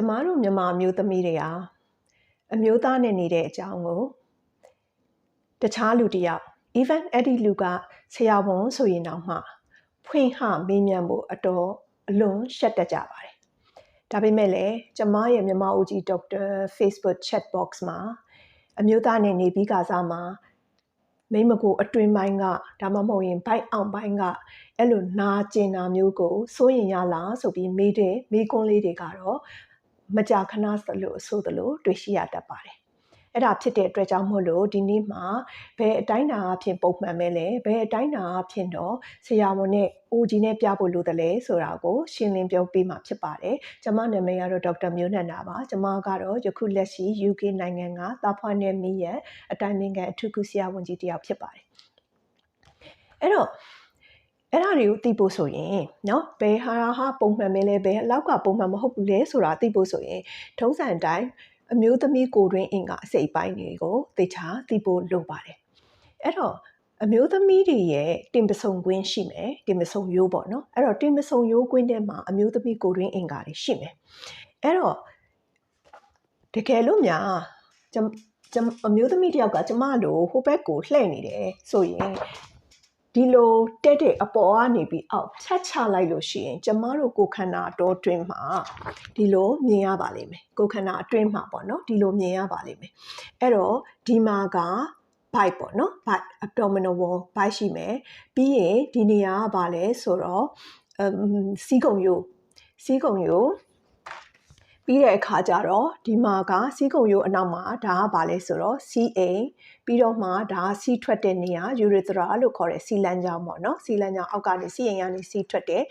ကျမတို့မြန်မာအမျိုးသမီးတွေဟာအမျိုးသားနဲ့နေတဲ့အကြောင်းကိုတခြားလူတစ်ယောက် even အဲ့ဒီလူကဆရာဝန်ဆိုရင်တော့မှဖွင့်ဟမေးမြန်းဖို့အတော်အလွန်ရှက်တတ်ကြပါတယ်။ဒါပေမဲ့လည်းကျမရဲ့မြန်မာဦးကြီးဒေါက်တာ Facebook chat box မှာအမျိုးသားနဲ့နေပြီးကစားမှာမိမကိုအတွင်ပိုင်းကဒါမှမဟုတ်ရင်ဘိုက်အောင်ပိုင်းကအဲ့လိုနာကျင်တာမျိုးကိုစိုးရင်ရလားဆိုပြီးမေးတဲ့မေးခွန်းလေးတွေကတော့ မကြာခဏဆိုလို့ဆိုသလိုတွေ့ရှိရတတ်ပါတယ်အဲ့ဒါဖြစ်တဲ့အတွက်ကြောင့်မို့လို့ဒီနေ့မှာဘယ်အတိုင်းတာအဖြစ်ပုံမှန်ပဲလဲဘယ်အတိုင်းတာအဖြစ်တော့ဆရာဝန်နဲ့ OG နဲ့ပြဖို့လိုတယ်လဲဆိုတာကိုရှင်းလင်းပြောပြမှာဖြစ်ပါတယ်။ကျွန်မနာမည်ကတော့ဒေါက်တာမျိုးနန္ဒာပါ။ကျွန်မကတော့ယခုလက်ရှိ UK နိုင်ငံကတာဖွာနယ်မီရဲ့အတိုင်းပင်ခံအထူးကုဆရာဝန်ကြီးတယောက်ဖြစ်ပါတယ်။အဲ့တော့ အဲ့ဒါတွေကိုသိဖို့ဆိုရင်နော်ဘယ်ဟာဟာပုံမှန်ပဲလဲဘယ်လောက်ကပုံမှန်မဟုတ်ဘူးလဲဆိုတာသိဖို့ဆိုရင်ထုံးစံအတိုင်းအမျိုးသမီးကိုတွင်အင်ကအစိတ်ပိုင်းတွေကိုသိချာသိဖို့လိုပါတယ်အဲ့တော့အမျိုးသမီးတွေရဲ့တင်ပဆုံကွင်းရှိမယ်တင်ပဆုံရိုးပေါ့နော်အဲ့တော့တင်ပဆုံရိုးကွင်းထဲမှာအမျိုးသမီးကိုတွင်အင်ကတွေရှိမယ်အဲ့တော့တကယ်လို့များကျွန်အမျိုးသမီးတယောက်ကကျမလိုဟိုဘက်ကိုလှည့်နေတယ်ဆိုရင် ဒီလိုတက်တဲ့အပေါ်ကနေပြီးအောက်ဖြတ်ချလိုက်လို့ရှိရင် ကျမတို့ကိုခန္ဓာတော်တွင်မှာဒီလိုမြင်ရပါလိမ့်မယ်ကိုခန္ဓာအတွင်းမှာပေါ့နော်ဒီလိုမြင်ရပါလိမ့်မယ်အဲ့တော့ဒီမှာက bite ပေါ့နော် bite abdominal wall bite ရှိမယ်ပြီးရင်ဒီနေရာကဘာလဲဆိုတော့စီးကုံယိုစီးကုံယို ပြီးတဲ့အခါကျတော့ဒီမှာကစီးကုံရိုးအနောက်မှာဒါကဘာလဲဆိုတော့စီးအိမ်ပြီးတော့မှဒါစီးထွက်တဲ့နေရာယူရီသရာလို့ခေါ်တဲ့စီလန်းကြောင်းပေါ့နော်စီလန်းကြောင်းအောက်ကနေစီးအိမ်ကနေစီးထွက်တဲ့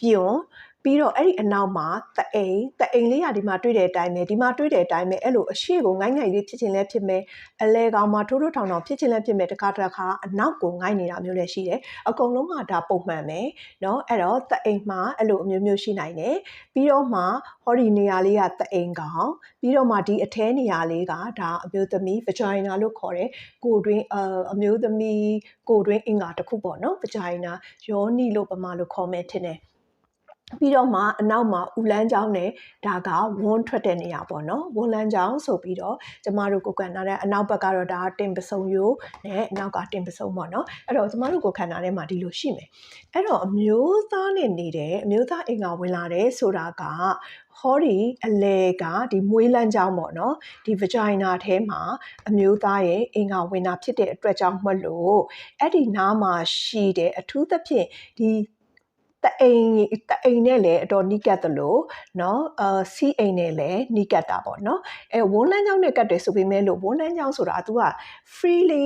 ပြွန် ပြီးတော့အဲ့ဒီအနောက်မှာတအိမ်တအိမ်လေးကဒီမှာတွေ့တဲ့အတိုင်းပဲဒီမှာတွေ့တဲ့အတိုင်းပဲအဲ့လိုအရှိကိုငိုင်းငိုင်းလေးဖြစ်ချင်းလဲဖြစ်မယ်အလဲကောင်မှာထိုးထိုးထောင်ထောင်ဖြစ်ချင်းလဲဖြစ်မယ်တခါတခါအနောက်ကိုငိုင်းနေတာမျိုးလည်းရှိတယ်အကုန်လုံးကဒါပုံမှန်ပဲเนาะအဲ့တော့တအိမ်မှာအဲ့လိုအမျိုးမျိုးရှိနိုင်တယ်ပြီးတော့မှဟောဒီနေရာလေးကတအိမ်ကောင်ပြီးတော့မှဒီအထဲနေရာလေးကဒါအမျိုးသမီး vagina လို့ခေါ်တယ်ကိုတွင်းအမျိုးသမီးကိုတွင်းအင်္ဂါတစ်ခုပေါ့နော် vagina ယောနီလို့ပမာလို့ခေါ်မယ်ထင်တယ် ပြီးတော့မှအနောက်မှာဦးလန်းချောင်းနဲ့ဒါကဝန်းထွက်တဲ့နေရာပေါ့နော်ဝန်းလန်းချောင်းဆိုပြီးတော့ကျမတို့ကိုကန်နာတဲ့အနောက်ဘက်ကတော့ဒါတင်ပစုံရိုးနဲ့အနောက်ကတင်ပစုံပေါ့နော်အဲ့တော့ကျမတို့ကိုခန္ဓာထဲမှာဒီလိုရှိမယ်အဲ့တော့အမျိုးသားနဲ့နေတယ်အမျိုးသားအင်္ဂါဝင်လာတယ်ဆိုတာကဟောဒီအလေကဒီမွေးလန်းကြောင်းပေါ့နော်ဒီ vagina ထဲမှာအမျိုးသားရဲ့အင်္ဂါဝင်တာဖြစ်တဲ့အတွက်ကြောင့်မလို့အဲ့ဒီနားမှာရှိတဲ့အထူးသဖြင့်ဒီ တအိမ်တအိမ်နဲ့လည်းအတော်နီးကပ်သလိုเนาะအာစီးအိမ်နဲ့လည်းနီးကပ်တာပေါ့เนาะအဲဝန်းလန်းချောင်းနဲ့ကပ်တယ်ဆိုပေမဲ့လို့ဝန်းလန်းချောင်းဆိုတာ तू က freely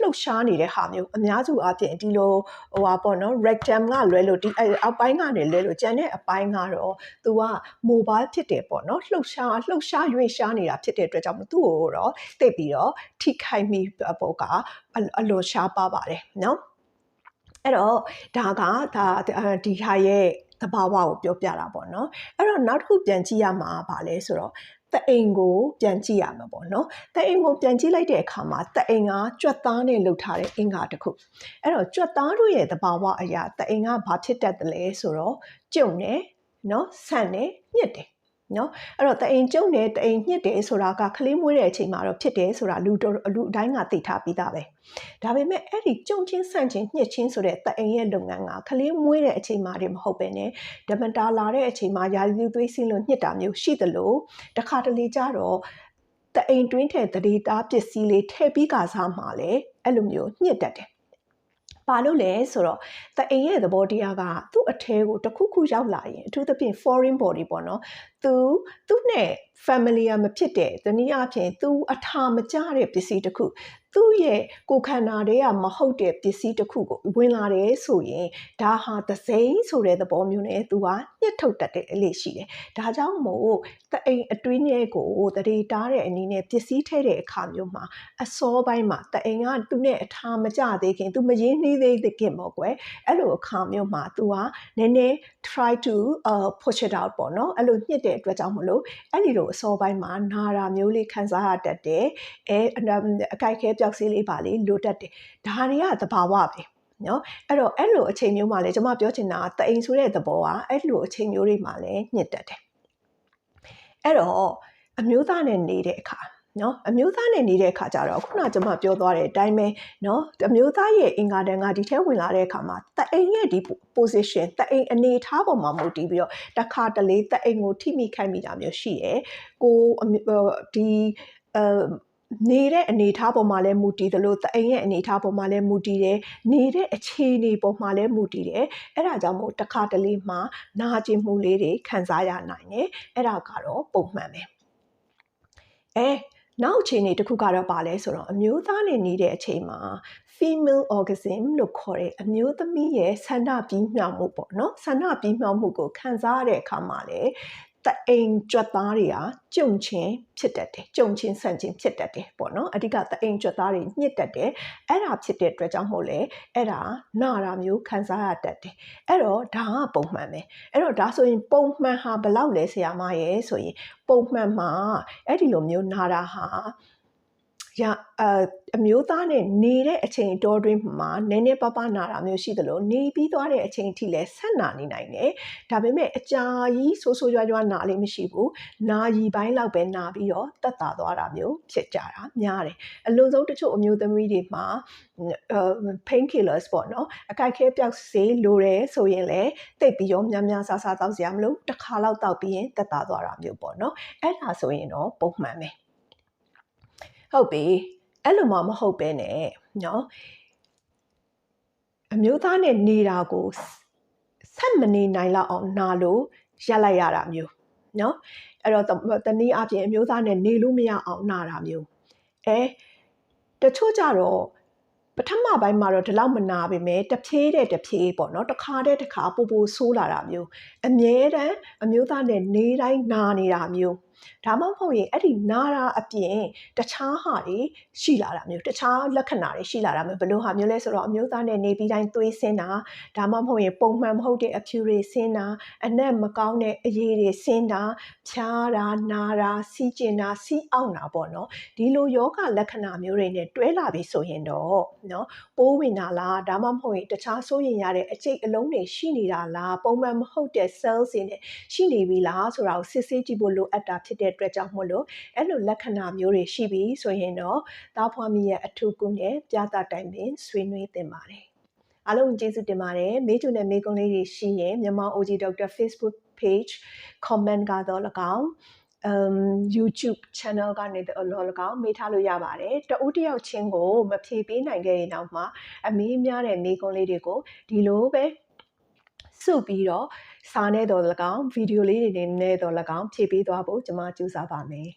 လှုပ်ရှားနေတဲ့ဟာမျိုးအများစုအပြင်ဒီလိုဟိုဟာပေါ့เนาะ rectum ကလွဲလို့ဒီအောက်ပိုင်းကနေလွဲလို့ကျန်တဲ့အပိုင်းကတော့ तू က mobile ဖြစ်တယ်ပေါ့เนาะလှုပ်ရှားလှုပ်ရှားရွေ့ရှားနေတာဖြစ်တဲ့အတွက်ကြောင့်သူ့ကိုတော့တိတ်ပြီးတော့ထိခိုက်မိပေါ့ကအလိုရှားပါပါတယ်เนาะ အဲ့တော့ဒါကဒါဒီဟာရဲ့သဘာဝကိုပြောပြတာပေါ့နော်အဲ့တော့နောက်တစ်ခုပြန်ကြည့်ရမှာဗာလဲဆိုတော့တအိမ်ကိုပြန်ကြည့်ရမှာပေါ့နော်တအိမ်ကိုပြန်ကြည့်လိုက်တဲ့အခါမှာတအိမ်ကကြွက်သားနဲ့လှုပ်ထားတဲ့အင်္ဂါတစ်ခုအဲ့တော့ကြွက်သားတို့ရဲ့သဘာဝအရာတအိမ်ကဘာဖြစ်တတ်တယ်လဲဆိုတော့ကျုံနေနော်ဆန့်နေညစ်တယ် နော်အဲ့တော့တအိမ်ကျုံတယ်တအိမ်ညှစ်တယ်ဆိုတာကကလေးမွေးတဲ့အချိန်မှာတော့ဖြစ်တယ်ဆိုတာလူလူအတိုင်းကသိထားပြီးသားပဲဒါပေမဲ့အဲ့ဒီကျုံချင်းဆန့်ချင်းညှစ်ချင်းဆိုတဲ့တအိမ်ရဲ့လုပ်ငန်းကကလေးမွေးတဲ့အချိန်မှာတည်းမဟုတ်ပဲねဓမတာလာတဲ့အချိန်မှာယာယူသွေးစင်းလို့ညှစ်တာမျိုးရှိသလိုတခါတလေကြတော့တအိမ်တွင်းထဲတရေတာပစ္စည်းလေးထည့်ပြီးကစားမှလည်းအဲ့လိုမျိုးညှစ်တတ်တယ်ဘာလို့လဲဆိုတော့တအိမ်ရဲ့သဘောတရားကသူ့အထဲကိုတခုခုရောက်လာရင်အထူးသဖြင့် foreign body ပေါ့နော် သူသူ့နဲ့ familiar မဖြစ်တဲ့တနည်းအားဖြင့်သူအထာမကျတဲ့ပစ္စည်းတစ်ခုသူ့ရဲ့ကိုခန္ဓာတွေကမဟုတ်တဲ့ပစ္စည်းတစ်ခုကိုဝင်လာတယ်ဆိုရင်ဒါဟာသစိမ့်ဆိုတဲ့သဘောမျိုးနဲ့သူကညှစ်ထုတ်တတ်တဲ့အလေးရှိတယ်။ဒါကြောင့်မို့တအိမ်အတွင်းရဲ့ကိုတရေတားတဲ့အနေနဲ့ပစ္စည်းထဲတဲ့အခါမျိုးမှာအစောပိုင်းမှာတအိမ်ကသူ့နဲ့အထာမကျသေးခင်သူမရင်းနှီးသေးခင်ပေါ့ကွယ်အဲ့လိုအခါမျိုးမှာသူကနည်းနည်း try to uh push it out ပေါ့နော်အဲ့လိုညှစ်တဲ့အတွက်ကြောင့်မလို့အဲ့ဒီလိုအစောပိုင်းမှာနာတာမျိုးလေးခံစားရတတ်တယ်အဲအကြိုက်ခဲပျောက်ဆေးလေးပါလေလိုတတ်တယ်ဒါတွေကသဘာဝပဲနော်အဲ့တော့အဲ့လိုအချိန်မျိုးမှာလည်းကျွန်မပြောချင်တာတအိမ်ဆိုတဲ့သဘောကအဲ့လိုအချိန်မျိုးတွေမှာလည်းညစ်တတ်တယ်အဲ့တော့အမျိုးသားနဲ့နေတဲ့အခါ နော်အမျိုးသားနဲ့နေတဲ့အခါကျတော့ခုနကျွန်မပြောသွားတဲ့အတိုင်းပဲနော်အမျိုးသားရဲ့အင်္ဂါတန်ကဒီထဲဝင်လာတဲ့အခါမှာတအိမ်ရဲ့ဒီ position တအိမ်အနေထားပေါ်မှာမူတည်ပြီးတော့တစ်ခါတလေတအိမ်ကိုထိမိခိုက်မိတာမျိုးရှိတယ်ကိုဒီအဲနေတဲ့အနေအထားပေါ်မှာလည်းမူတည်တယ်လို့တအိမ်ရဲ့အနေအထားပေါ်မှာလည်းမူတည်တယ်နေတဲ့အခြေအနေပေါ်မှာလည်းမူတည်တယ်အဲ့ဒါကြောင့်မို့တစ်ခါတလေမှနာကျင်မှုလေးတွေခံစားရနိုင်တယ်အဲ့ဒါကတော့ပုံမှန်ပဲအဲ နောက်အခြေအနေတစ်ခုကတော့ပါလဲဆိုတော့အမျိုးသားနဲ့နေတဲ့အချိန်မှာ female orgasm လို့ခေါ်တဲ့အမျိုးသမီးရဲ့ဆန္ဒပြင်းမြောက်မှုပေါ့နော်ဆန္ဒပြင်းမြောက်မှုကိုခံစားရတဲ့အခါမှာလေ တအိမ်ကြွက်သားတွေကကြုံချင်းဖြစ်တတ်တယ်ကြုံချင်းဆန့်ချင်းဖြစ်တတ်တယ်ပေါ့နော်အဓိကတအိမ်ကြွက်သားတွေညှစ်တတ်တယ်အဲ့ဒါဖြစ်တဲ့အတွက်ကြောင့်မို့လဲအဲ့ဒါနာတာမျိုးခံစားရတတ်တယ်အဲ့တော့ဒါကပုံမှန်ပဲအဲ့တော့ဒါဆိုရင်ပုံမှန်ဟာဘယ်လောက်လဲဆရာမရဲ့ဆိုရင်ပုံမှန်မှာအဲ့ဒီလိုမျိုးနာတာဟာ ရအအမျိုးသားနဲ့နေတဲ့အချိန်တော်တွင်းမှာနည်းနည်းပါးပါးနာတာမျိုးရှိသလိုနေပြီးသွားတဲ့အချိန်အထိလည်းဆက်နာနေနိုင်တယ်ဒါပေမဲ့အကြာကြီးဆိုးဆိုးရွားရွားနာလေးမရှိဘူးနာရီပိုင်းလောက်ပဲနာပြီးတော့တက်တာသွားတာမျိုးဖြစ်ကြတာများတယ်အလုံးစုံတချို့အမျိုးသမီးတွေမှာ pain killers ပေါ့နော်အကြိုက်ခဲပြောက်စေးလိုတယ်ဆိုရင်လည်းတိတ်ပြီးတော့များများဆာဆာတောက်စရာမလိုတစ်ခါလောက်တောက်ပြီးရင်တက်တာသွားတာမျိုးပေါ့နော်အဲ့ဒါဆိုရင်တော့ပုံမှန်ပဲ ဟုတ်ပြီအဲ့လိုမှမဟုတ်ပဲနဲ့နော်အမျိုးသားနဲ့နေတာကိုဆက်မနေနိုင်လောက်အောင်နာလို့ရက်လိုက်ရတာမျိုးနော်အဲ့တော့တနည်းအားဖြင့်အမျိုးသားနဲ့နေလို့မရအောင်နာတာမျိုးအဲတချို့ကြတော့ပထမပိုင်းမှာတော့ဒီလောက်မနာပေမဲ့တဖြည်းတဲ့တဖြည်းပေါ့နော်တစ်ခါတည်းတစ်ခါပို့ပို့ဆိုးလာတာမျိုးအမြဲတမ်းအမျိုးသားနဲ့နေတိုင်းနာနေတာမျိုး ဒါမှမဟုတ်ရင်အဲ့ဒီနာတာအပြင်တခြားဟာတွေရှိလာတာမျိုးတခြားလက္ခဏာတွေရှိလာတာမျိုးဘယ်လိုဟာမျိုးလဲဆိုတော့အမျိုးသားနဲ့နေပြီးတိုင်းသွေးဆင်းတာဒါမှမဟုတ်ရင်ပုံမှန်မဟုတ်တဲ့အဖြူတွေဆင်းတာအနက်မကောင်းတဲ့အရေးတွေဆင်းတာဖြားတာနာတာစီးကျင်တာစီးအောင်တာပေါ့နော်ဒီလိုယောဂလက္ခဏာမျိုးတွေနဲ့တွဲလာပြီဆိုရင်တော့နော်ပိုးဝင်တာလားဒါမှမဟုတ်ရင်တခြားစိုးရင်ရတဲ့အကျိတ်အလုံးတွေရှိနေတာလားပုံမှန်မဟုတ်တဲ့ cells တွေနဲ့ရှိနေပြီလားဆိုတာကိုစစ်ဆေးကြည့်ဖို့လိုအပ်တာဖြစ်တဲ့အတွက်ကြောင့်မို့လို့အဲ့လိုလက္ခဏာမျိုးတွေရှိပြီဆိုရင်တော့သားဖွားမိရဲ့အထူးကုနဲ့ပြသတိုင်ပင်ဆွေးနွေးသင့်ပါတယ်အားလုံးကျေးဇူးတင်ပါတယ်မေးချူနဲ့မေးခွန်းလေးတွေရှိရင်မြန်မာ OG Doctor Facebook page comment ကတော့၎င်း um YouTube channel ကနေတော့၎င်းမေးထားလို့ရပါတယ်တဦးတယောက်ချင်းကိုမဖြေပေးနိုင်ခဲ့ရင်တော့မှအမေးများတဲ့မေးခွန်းလေးတွေကိုဒီလိုပဲ စုပြီးတော့စာနဲ့တော့၎င်းဗီဒီယိုလေးတွေနဲ့တော့၎င်းဖြည့်ပေးသွားဖို့ကျွန်မကြိုးစားပါမယ်